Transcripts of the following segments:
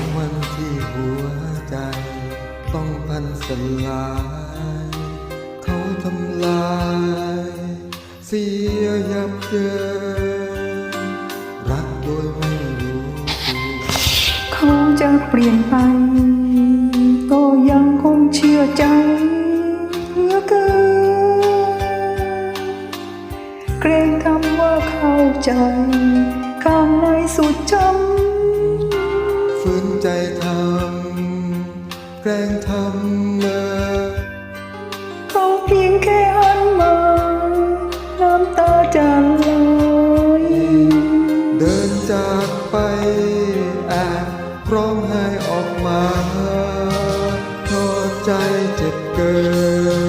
งวันที่หัวใจ ต้องพันสลาย เขาทำลาย เสียยับเยินรักโดยไม่รู้ตัวเขาจะเปลี่ยนไป ก็ยังคงเชื่อใจเหลือเกินเกรงทำว่าเข้าใจข้างในสุดจำ แกล้งทำเมื่อเขาเพียงแค่หันมา น้ำตาจะไหลเดินจากไปแอบร้องไห้ออกมาเพราะใจเจ็บเกิน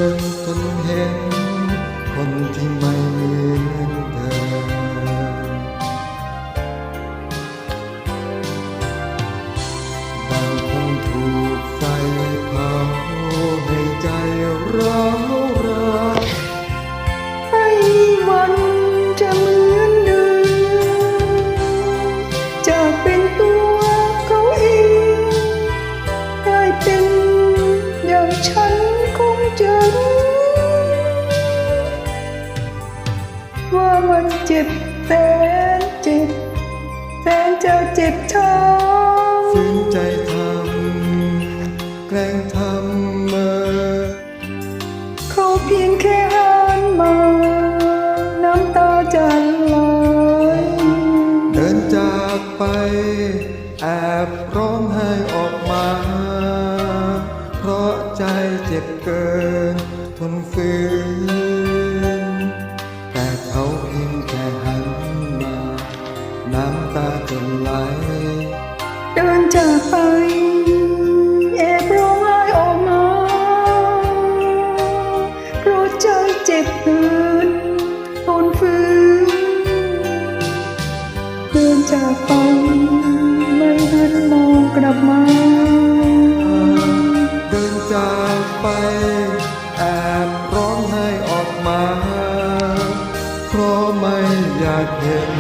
แสนเจ็บแสนจะเจ็บช้ำฝืนใจทำแกล้งทำเมื่อเขาเพียงแค่หันมา น้ำตาจะไหลเดินจากไป แอบร้องไห้ออกมา เพราะใจเจ็บเกิน ทนฝืน ไปแอบร้องไห้ออกมาเพราะใจเจ็บเกินทนฟื้นเดินจากไปไม่หันมองกลับมา เดินจากไปแอบร้องไห้ออกมา เพราะไม่อยากเห็น